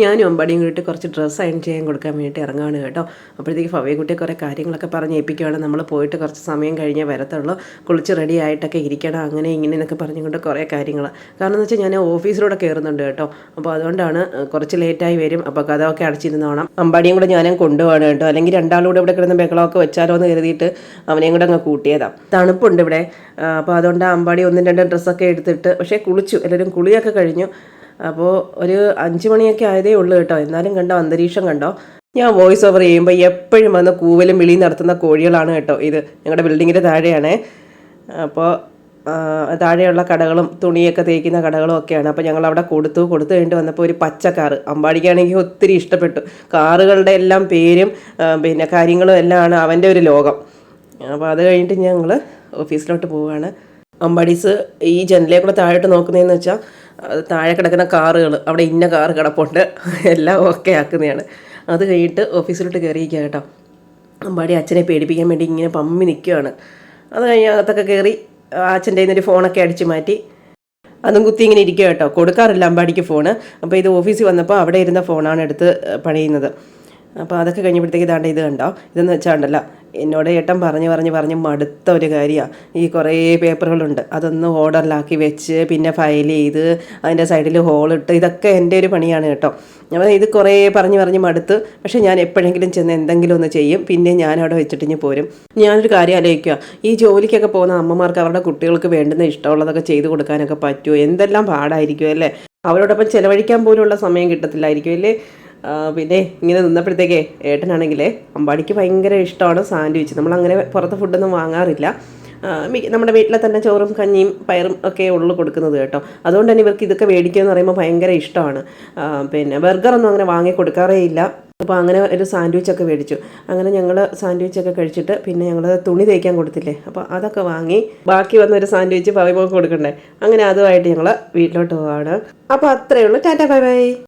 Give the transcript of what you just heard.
ഞാനും അമ്പാടിയും കൂടിയിട്ട് കുറച്ച് ഡ്രസ്സ് അയൺ ചെയ്യാൻ കൊടുക്കാൻ വേണ്ടിയിട്ട് ഇറങ്ങുകയാണ് കേട്ടോ. അപ്പോഴത്തേക്ക് ഫവയെ കുറേ കാര്യങ്ങളൊക്കെ പറഞ്ഞ് ഏൽപ്പിക്കുകയാണ് നമ്മൾ പോയിട്ട് കുറച്ച് സമയം കഴിഞ്ഞേ വരത്തുള്ളൂ. കുളിച്ച് റെഡി ആയിട്ടൊക്കെ ഇരിക്കണം. അങ്ങനെ ഇങ്ങനെ എന്നൊക്കെ പറഞ്ഞുകൊണ്ട് കുറേ കാര്യങ്ങൾ. കാരണം എന്ന് വെച്ചാൽ ഞാൻ ഓഫീസിലൂടെ കയറുന്നുണ്ട് കേട്ടോ. അപ്പോൾ അതുകൊണ്ടാണ് കുറച്ച് ലേറ്റായി വരും. അപ്പോൾ കഥമൊക്കെ അടച്ചിരുന്നോണം അമ്പാടിയും കൂടെ ഞാനും കൊണ്ടുപോകണം കേട്ടോ. അല്ലെങ്കിൽ രണ്ടാളും കൂടെ ഇവിടെ കിടന്ന് ബഹളമൊക്കെ വെച്ചാലോ എന്ന് കരുതിയിട്ട് അവനെയും കൂടെ അങ്ങ് കൂട്ടിയതാണ് തണുപ്പുണ്ട് ഇവിടെ. അപ്പോൾ അതുകൊണ്ട് അമ്പാടി ഒന്നും രണ്ടും ഡ്രസ്സൊക്കെ എടുത്തിട്ട് പക്ഷേ കുളിച്ചു. എല്ലാവരും കുളിയൊക്കെ കഴിഞ്ഞു. അപ്പോൾ ഒരു അഞ്ച് മണിയൊക്കെ ആയതേ ഉള്ളൂ കേട്ടോ. എന്നാലും കണ്ടോ അന്തരീക്ഷം കണ്ടോ? ഞാൻ വോയിസ് ഓവർ ചെയ്യുമ്പോൾ എപ്പോഴും വന്ന് കൂവലും വിളിയും നടത്തുന്ന കോഴികളാണ് കേട്ടോ ഇത്. ഞങ്ങളുടെ ബിൽഡിങ്ങിന്റെ താഴെയാണേ. അപ്പോൾ താഴെയുള്ള കടകളും തുണിയൊക്കെ തേക്കുന്ന കടകളും ഒക്കെയാണ്. അപ്പോൾ ഞങ്ങൾ അവിടെ കൊടുത്തു. കൊടുത്തു കഴിഞ്ഞിട്ട് വന്നപ്പോൾ ഒരു പച്ച കാറ്. അമ്പാടിക്കാണെങ്കിൽ ഒത്തിരി ഇഷ്ടപ്പെട്ടു. കാറുകളുടെ എല്ലാം പേരും പിന്നെ കാര്യങ്ങളും എല്ലാം ആണ് അവന്റെ ഒരു ലോകം. അപ്പോൾ അത് കഴിഞ്ഞിട്ട് ഞങ്ങൾ ഓഫീസിലോട്ട് പോവുകയാണ് അമ്പാടീസ് ഈ ജനലേ കൂടെ താഴോട്ട് നോക്കുന്നതെന്ന് വെച്ചാൽ താഴെ കിടക്കുന്ന കാറുകൾ അവിടെ ഇന്ന കാർ കിടപ്പുണ്ട് എല്ലാം ഓക്കെ ആക്കുന്നതാണ്. അത് കഴിഞ്ഞിട്ട് ഓഫീസിലോട്ട് കയറിയിരിക്കുക കേട്ടോ. അമ്പാടി അച്ഛനെ പേടിപ്പിക്കാൻ വേണ്ടി ഇങ്ങനെ പമ്മി നിൽക്കുകയാണ് അത് കഴിഞ്ഞ് അകത്തൊക്കെ കയറി അച്ഛന്റെ നിന്നൊരു ഫോണൊക്കെ അടിച്ച് മാറ്റി. അതും കുത്തി ഇങ്ങനെ ഇരിക്കുക കേട്ടോ. കൊടുക്കാറില്ല അമ്പാടിക്ക് ഫോണ്. അപ്പോൾ ഇത് ഓഫീസിൽ വന്നപ്പോൾ അവിടെ ഇരുന്ന ഫോണാണ് എടുത്ത് പണിയുന്നത്. അപ്പോൾ അതൊക്കെ കഴിഞ്ഞപ്പോഴത്തേക്ക് ഇതാണ്ട് ഇത് കണ്ടോ? ഇതെന്ന് വെച്ചാണ്ടല്ല എന്നോട് ഏട്ടൻ പറഞ്ഞ് പറഞ്ഞ് പറഞ്ഞ് മടുത്ത ഒരു കാര്യമാണ് ഈ കുറേ പേപ്പറുകളുണ്ട്. അതൊന്ന് ഓർഡറിലാക്കി വെച്ച് പിന്നെ ഫയൽ ചെയ്ത് അതിന്റെ സൈഡിൽ ഹോളിട്ട് ഇതൊക്കെ എന്റെ ഒരു പണിയാണ് കേട്ടോ. അപ്പോൾ ഇത് കുറേ പറഞ്ഞ് പറഞ്ഞ് മടുത്ത് പക്ഷേ ഞാൻ എപ്പോഴെങ്കിലും ചെന്ന് എന്തെങ്കിലും ഒന്ന് ചെയ്യും. പിന്നെ ഞാൻ അവിടെ വെച്ചിട്ട് ഇനി പോരും. ഞാനൊരു കാര്യം ആലോചിക്കുക ഈ ജോലിക്കൊക്കെ പോകുന്ന അമ്മമാർക്ക് അവരുടെ കുട്ടികൾക്ക് വേണ്ടുന്ന ഇഷ്ടമുള്ളതൊക്കെ ചെയ്തു കൊടുക്കാനൊക്കെ പറ്റുമോ എന്തെല്ലാം പാടായിരിക്കും അല്ലേ? അവരോടൊപ്പം ചിലവഴിക്കാൻ പോലുള്ള സമയം കിട്ടത്തില്ലായിരിക്കും അല്ലേ? പിന്നെ ഇങ്ങനെ നിന്നപ്പോഴത്തേക്കേ ഏട്ടനാണെങ്കിൽ അമ്പാടിക്ക് ഭയങ്കര ഇഷ്ടമാണ് സാൻഡ്വിച്ച്. നമ്മളങ്ങനെ പുറത്ത് ഫുഡൊന്നും വാങ്ങാറില്ല. നമ്മുടെ വീട്ടിലെ തന്നെ ചോറും കഞ്ഞിയും പയറും ഒക്കെ ഉള്ളു കൊടുക്കുന്നത് കേട്ടോ. അതുകൊണ്ട് തന്നെ ഇവർക്ക് ഇതൊക്കെ മേടിക്കുക എന്ന് പറയുമ്പോൾ ഭയങ്കര ഇഷ്ടമാണ്. പിന്നെ ബർഗറൊന്നും അങ്ങനെ വാങ്ങി കൊടുക്കാറേ ഇല്ല. അപ്പോൾ അങ്ങനെ ഒരു സാൻഡ്വിച്ചൊക്കെ മേടിച്ചു. അങ്ങനെ ഞങ്ങൾ സാൻഡ്വിച്ചൊക്കെ കഴിച്ചിട്ട് പിന്നെ ഞങ്ങൾ തുണി തേക്കാൻ കൊടുത്തില്ലേ. അപ്പോൾ അതൊക്കെ വാങ്ങി ബാക്കി വന്ന ഒരു സാൻഡ്വിച്ച് പവിമോക്ക് കൊടുക്കണ്ടേ. അങ്ങനെ അതുമായിട്ട് ഞങ്ങൾ വീട്ടിലോട്ട് പോവാണ്. അപ്പോൾ അത്രയേ ഉള്ളൂ. Tata bye bye.